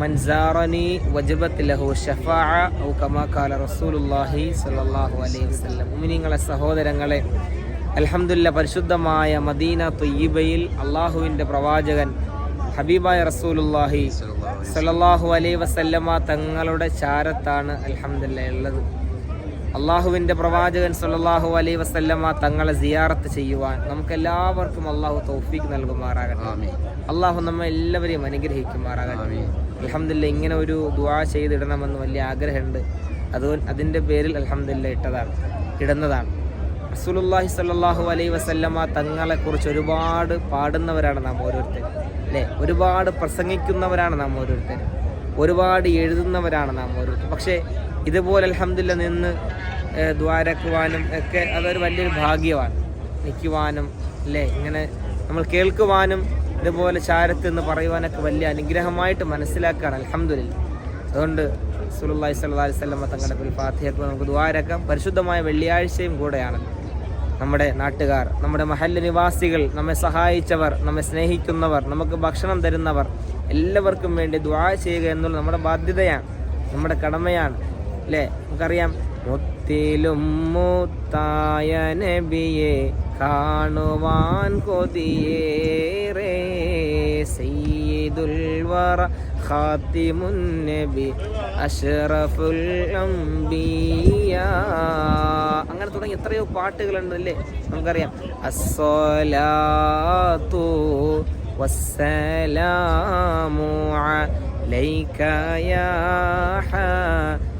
മൻസാറനി വജബത്തിലഹു ലഹു ഔ റസൂലുല്ലാഹി സല്ലാഹു അലൈഹി വസ്ലം ഉമിനിങ്ങളെ സഹോദരങ്ങളെ അലഹമുല്ല പരിശുദ്ധമായ മദീന തൊയ്യബയിൽ അള്ളാഹുവിന്റെ പ്രവാചകൻ ഹബീബായ റസൂലുല്ലാഹി സലല്ലാഹു അലൈ വസല്ലമ തങ്ങളുടെ ചാരത്താണ് അലഹമുല്ല ഉള്ളത്. അള്ളാഹുവിന്റെ പ്രവാചകൻ സല്ലാഹു അലൈ വസല്ലമ തങ്ങളെ സിയാറത്ത് ചെയ്യുവാൻ നമുക്കെല്ലാവർക്കും അള്ളാഹു തൗഫീഖ് നൽകുമാറാകട്ടെ. അള്ളാഹു നമ്മൾ എല്ലാവരെയും അനുഗ്രഹിക്കുമാറാകട്ടെ. അൽഹംദുലില്ലാ ഇങ്ങനെ ഒരു ദുവാ ചെയ്തിടണമെന്ന് വലിയ ആഗ്രഹമുണ്ട്. അത് അതിന്റെ പേരിൽ അലഹമില്ല ഇട്ടതാണ് ഇടുന്നതാണ്. റസൂലുള്ളാഹി സല്ലാഹു അലൈഹി വസല്ലമ തങ്ങളെക്കുറിച്ച് ഒരുപാട് പാടുന്നവരാണ് നാം ഓരോരുത്തരും അല്ലേ? ഒരുപാട് പ്രസംഗിക്കുന്നവരാണ് നാം ഓരോരുത്തരും ഒരുപാട് എഴുതുന്നവരാണ് നാം ഓരോരുത്തരും. പക്ഷേ ഇതുപോലെ അലഹമില്ല നിന്ന് ദ്വാരക്കുവാനും ഒക്കെ അതൊരു വലിയൊരു ഭാഗ്യമാണ്. നിൽക്കുവാനും അല്ലേ? ഇങ്ങനെ നമ്മൾ കേൾക്കുവാനും ഇതുപോലെ ചാരത്ത് എന്ന് പറയുവാനൊക്കെ വലിയ അനുഗ്രഹമായിട്ട് മനസ്സിലാക്കുകയാണ് അൽഹംദുലില്ലാ അതുകൊണ്ട് സുലുല്ലാഹി അലൈഹി വസല്ലമ തങ്ങളുടെ ഒരു ഫാത്തിഹക്ക് നമുക്ക് ദ്വാരക്കാം പരിശുദ്ധമായ വെള്ളിയാഴ്ചയും കൂടെയാണ് നമ്മുടെ നാട്ടുകാർ നമ്മുടെ മഹല്ല് നിവാസികൾ നമ്മെ സഹായിച്ചവർ നമ്മെ സ്നേഹിക്കുന്നവർ നമുക്ക് ഭക്ഷണം തരുന്നവർ എല്ലാവർക്കും വേണ്ടി ദ്വാ ചെയ്യുക എന്നുള്ള നമ്മുടെ ബാധ്യതയാണ് നമ്മുടെ കടമയാണ്. അല്ലേ? നമുക്കറിയാം മുത്തിലും മുത്തായ നബിയെ കാണുവാൻ കൊതിയേറെ സയ്യിദുൽ വറ ഖാത്തിമുൻ നബി അഷ്റഫുൽ അംബിയ. അങ്ങനെ തുടങ്ങി എത്രയോ പാട്ടുകളുണ്ട് അല്ലേ? നമുക്കറിയാം. അസ്സലാത്തു വസ്സലാമു അലൈക യാ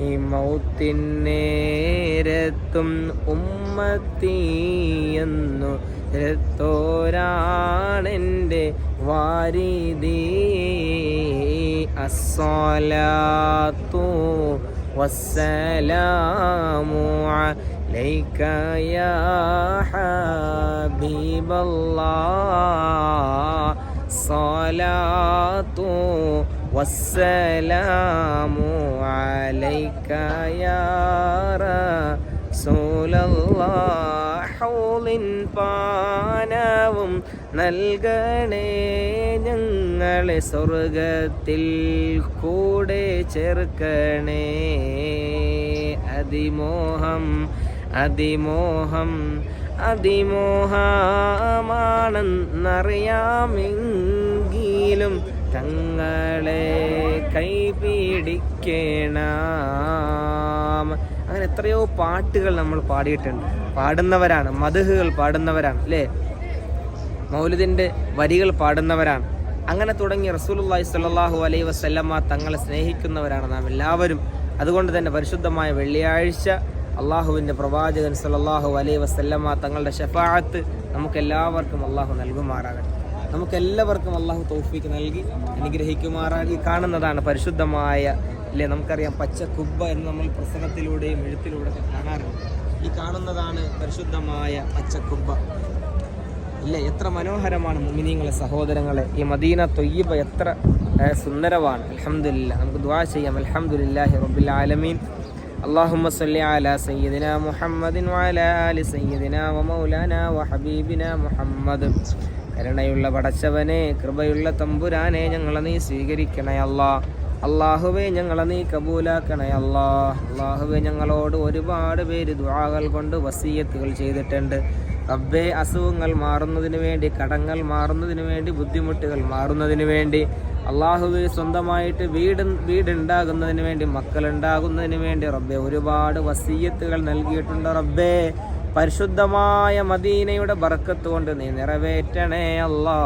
ഈ മൗത്തിൻ നേരത്തും ഉമ്മത്തി എന്നു രത്തോരാണെൻ്റെ വാരിദി അസ്സലാത്തു വസ്സലാമു അലൈക യാ ഹബീബല്ലാഹ് صلاة വസ്സലാമു അലൈക യാ പാനവും നൽകണേ ഞങ്ങളെ സ്വർഗത്തിൽ കൂടെ ചേർക്കണേ. അതിമോഹം അതിമോഹം അതിമോഹമാണെന്നറിയാമെങ്കിലും തങ്ങളെ കൈപിടിക്കണം. അങ്ങനെ എത്രയോ പാട്ടുകൾ നമ്മൾ പാടിയിട്ടുണ്ട്. പാടുന്നവരാണ് മധുഹുകൾ പാടുന്നവരാണ് അല്ലേ? മൗലിദിന്റെ വരികൾ പാടുന്നവരാണ്. അങ്ങനെ തുടങ്ങി റസൂലുള്ളാഹി സ്വല്ലല്ലാഹു അലൈഹി വസല്ലമ തങ്ങളെ സ്നേഹിക്കുന്നവരാണ് നാം എല്ലാവരും. അതുകൊണ്ട് തന്നെ പരിശുദ്ധമായ വെള്ളിയാഴ്ച അള്ളാഹുവിന്റെ പ്രവാചകൻ സല്ലാഹു അലൈഹി വസല്ലമ തങ്ങളുടെ ഷഫാഅത്ത് നമുക്കെല്ലാവർക്കും അള്ളാഹു നൽകുമാറാകട്ടെ. നമുക്കെല്ലാവർക്കും അള്ളാഹു തോഫിക്ക് നൽകി അനുഗ്രഹിക്കുമാറാകി. കാണുന്നതാണ് പരിശുദ്ധമായ അല്ലേ നമുക്കറിയാം പച്ച കുബ്ബ എന്ന് നമ്മൾ പ്രസംഗത്തിലൂടെയും എഴുത്തിലൂടെയൊക്കെ കാണാറുണ്ട്. ഈ കാണുന്നതാണ് പരിശുദ്ധമായ പച്ച കുബ്ബ. അല്ലേ എത്ര മനോഹരമാണ് മുമിനീങ്ങളെ സഹോദരങ്ങളെ. ഈ മദീന തൊയ്യബ എത്ര സുന്ദരമാണ്. അലഹമില്ല നമുക്ക് ദ്വാ ചെയ്യാം. അൽഹംദുലില്ലാഹി റബ്ബിൽ ആലമീൻ. اللهم صل على سيدنا محمد وعلى آل سيدنا ومولانا وحبيبنا محمد കരുണയുള്ള പടച്ചവനെ കൃപയുള്ള തമ്പുരാനെ ഞങ്ങളെ നീ സ്വീകരിക്കണേ അല്ലാ അള്ളാഹുവെ ഞങ്ങളെ നീ കബൂലാക്കണേ അല്ലാ അള്ളാഹുവെ ഞങ്ങളോട് ഒരുപാട് പേര് ദുആകൾ കൊണ്ട് വസീയത്തുകൾ ചെയ്തിട്ടുണ്ട് റബ്ബേ അസുഖങ്ങൾ മാറുന്നതിന് വേണ്ടി കടങ്ങൾ മാറുന്നതിന് വേണ്ടി ബുദ്ധിമുട്ടുകൾ മാറുന്നതിന് വേണ്ടി അള്ളാഹുവെ സ്വന്തമായിട്ട് വീട് വീടുണ്ടാകുന്നതിന് വേണ്ടി മക്കളുണ്ടാകുന്നതിന് വേണ്ടി റബ്ബെ ഒരുപാട് വസീയത്തുകൾ നൽകിയിട്ടുണ്ട് റബ്ബേ. പരിശുദ്ധമായ മദീനയുടെ ബർക്കത്ത് കൊണ്ട് നീ നിറവേറ്റണേ അല്ലാ.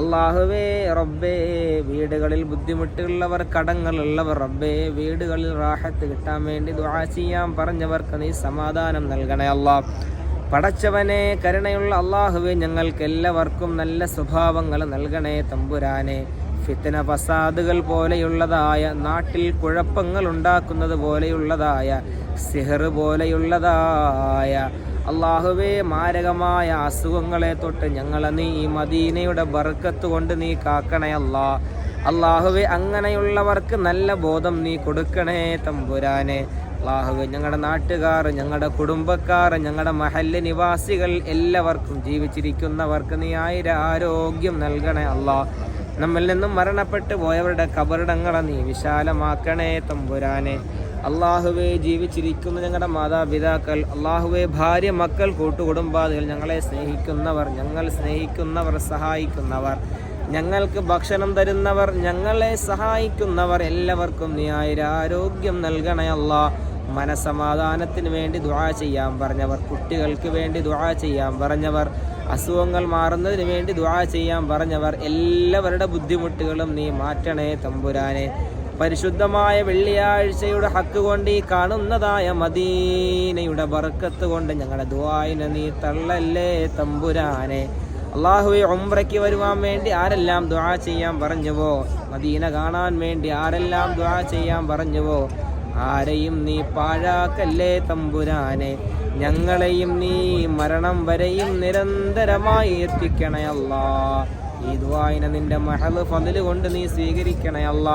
അള്ളാഹുവേ റബ്ബേ വീടുകളിൽ ബുദ്ധിമുട്ടുള്ളവർ കടങ്ങളുള്ളവർ റബ്ബേ വീടുകളിൽ റാഹത്ത് കിട്ടാൻ വേണ്ടി ദുആ ചെയ്യാൻ പറഞ്ഞവർക്ക് നീ സമാധാനം നൽകണേ അല്ലാ. പടച്ചവനെ കരുണയുള്ള അള്ളാഹുവെ ഞങ്ങൾക്ക് എല്ലാവർക്കും നല്ല സ്വഭാവങ്ങൾ നൽകണേ തമ്പുരാനെ. ഫിത്തന ഫസാദുകൾ പോലെയുള്ളതായ നാട്ടിൽ കുഴപ്പങ്ങൾ ഉണ്ടാക്കുന്നത് പോലെയുള്ളതായ സിഹർ പോലെയുള്ളതായ അള്ളാഹുവേ മാരകമായ അസുഖങ്ങളെ തൊട്ട് ഞങ്ങളെ നീ ഈ മദീനയുടെ ബർക്കത്ത് കൊണ്ട് നീ കാക്കണയല്ല അള്ളാഹുവേ അങ്ങനെയുള്ളവർക്ക് നല്ല ബോധം നീ കൊടുക്കണേ തമ്പുരാനെ. അള്ളാഹുവെ ഞങ്ങളുടെ നാട്ടുകാർ ഞങ്ങളുടെ കുടുംബക്കാർ ഞങ്ങളുടെ മഹല്ല് നിവാസികൾ എല്ലാവർക്കും ജീവിച്ചിരിക്കുന്നവർക്ക് നീ ആയിര ആരോഗ്യം നൽകണേ അല്ലാ. നമ്മിൽ നിന്നും മരണപ്പെട്ടു പോയവരുടെ കബറിടങ്ങളെ നീ വിശാലമാക്കണേ തമ്പുരാനെ. അള്ളാഹുവെ ജീവിച്ചിരിക്കുന്ന ഞങ്ങളുടെ മാതാപിതാക്കൾ. അള്ളാഹുവെ ഭാര്യ മക്കൾ കൂട്ടുകുടുംബാദികൾ ഞങ്ങളെ സ്നേഹിക്കുന്നവർ ഞങ്ങൾ സ്നേഹിക്കുന്നവർ സഹായിക്കുന്നവർ. ഞങ്ങൾക്ക് ഭക്ഷണം തരുന്നവർ ഞങ്ങളെ സഹായിക്കുന്നവർ. എല്ലാവർക്കും നീ ആരോഗ്യം അള്ളാ. മനസമാധാനത്തിന് വേണ്ടി ദുആ ചെയ്യാൻ പറഞ്ഞവർ കുട്ടികൾക്ക് വേണ്ടി ദുആ ചെയ്യാൻ പറഞ്ഞവർ. അസുഖങ്ങൾ മാറുന്നതിന് വേണ്ടി ദുആ ചെയ്യാൻ പറഞ്ഞവർ എല്ലാവരുടെ ബുദ്ധിമുട്ടുകളും നീ മാറ്റണേ തമ്പുരാനെ. പരിശുദ്ധമായ വെള്ളിയാഴ്ചയുടെ ഹക്ക് കൊണ്ട് ഈ കാണുന്നതായ മദീനയുടെ ബർക്കത്ത് കൊണ്ട് ഞങ്ങളുടെ ദുആയിനെ നീ തള്ളല്ലേ തമ്പുരാനെ. അള്ളാഹുവെ ഉംറയ്ക്ക് വരുവാൻ വേണ്ടി ആരെല്ലാം ദുആ ചെയ്യാൻ പറഞ്ഞുവോ? മദീന കാണാൻ വേണ്ടി ആരെല്ലാം ദുആ ചെയ്യാൻ പറഞ്ഞുവോ? ആരെയും നീ പാഴാക്കല്ലേ തമ്പുരാനെ. ഞങ്ങളെയും നീ മരണം വരെയും നിരന്തരമായി എത്തിക്കണയല്ല ഈ ദുആയിനെ നിന്റെ മഹൽ ഫതിൽ കൊണ്ട് നീ സ്വീകരിക്കണയല്ല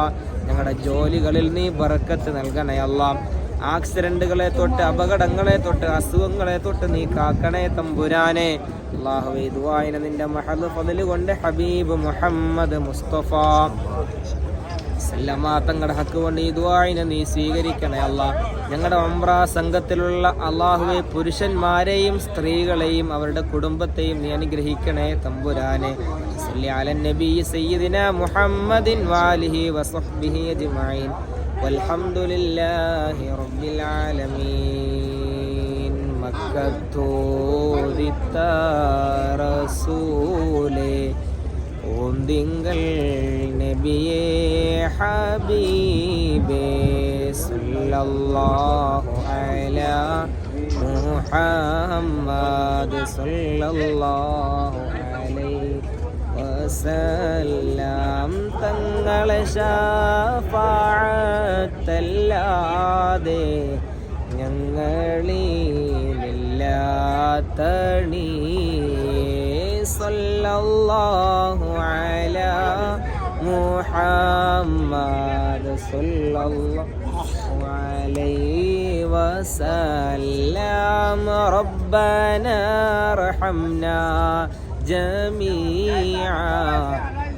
ഞങ്ങളുടെ ജോലികളിൽ നീ ബറക്കത്ത് നൽകണയല്ല ആക്സിഡന്റുകളെ തൊട്ട് അപകടങ്ങളെ തൊട്ട് അസുഖങ്ങളെ തൊട്ട് നീ കാക്കണേ തമ്പുരാനെ. അള്ളാഹു ദുആയിനെ നിന്റെ മഹൽ ഫതിൽ കൊണ്ട് ഹബീബ് മുഹമ്മദ് മുസ്തഫ. സല്ലമാ തങ്ങളുടെ ഹക്ക് കൊണ്ട് ഈ ദുആയിനെ നീ സ്വീകരിക്കണേ അല്ല. ഞങ്ങളുടെ ഒമ്ര സംഘത്തിലുള്ള അള്ളാഹുവെ പുരുഷന്മാരെയും സ്ത്രീകളെയും അവരുടെ കുടുംബത്തെയും നീ അനുഗ്രഹിക്കണേ തമ്പുരാനെ. മുഹമ്മദിൻ വാലിഹി വസഹ്ബിഹി വൽഹംദുലില്ലാഹി റബ്ബിൽ ആലമീൻ. മക്കത്തോദിത്ത റസൂലേ. ഓന്തിങ്കൾ നബിയേ ഹബീബേ സല്ലല്ലാഹു അലാ മുഹമ്മദ് സല്ലല്ലാഹു അലൈഹി വസല്ലം. തങ്ങളെ ഷാഫാഅത്തല്ലാതെ ഞങ്ങളിലില്ലാത്തണീ صلى الله على محمد صلى الله عليه وسلم. ربنا ارحمنا جميعا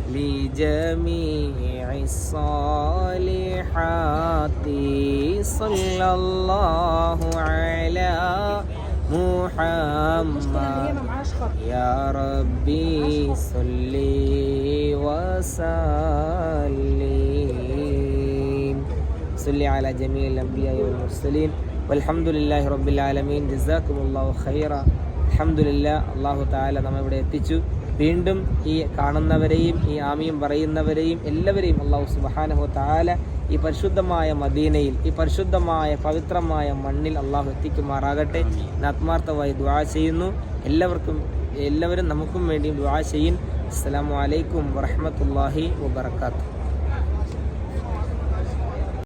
لجميع الصالحات. صلى الله على محمد. يا ربي صل وسلم صل على جميع الأنبياء والمرسلين والحمد لله رب العالمين جزاكم الله خيرا അലഹമുല്ല അള്ളാഹു താല നമ്മെ ഇവിടെ എത്തിച്ചു വീണ്ടും ഈ കാണുന്നവരെയും ഈ ആമിയും പറയുന്നവരെയും എല്ലാവരെയും അള്ളാഹു സുബാനഹു താല ഈ പരിശുദ്ധമായ മദീനയിൽ ഈ പരിശുദ്ധമായ പവിത്രമായ മണ്ണിൽ അള്ളാഹു എത്തിക്കുമാറാകട്ടെ എന്ന് ആത്മാർത്ഥമായി ദ്വാ ചെയ്യുന്നു എല്ലാവർക്കും എല്ലാവരും നമുക്കും വേണ്ടി ദുആ ചെയ്യും. അസ്സലാമു അലൈക്കും വറഹ്മത്തുള്ളാഹി വബർക്കാത്തു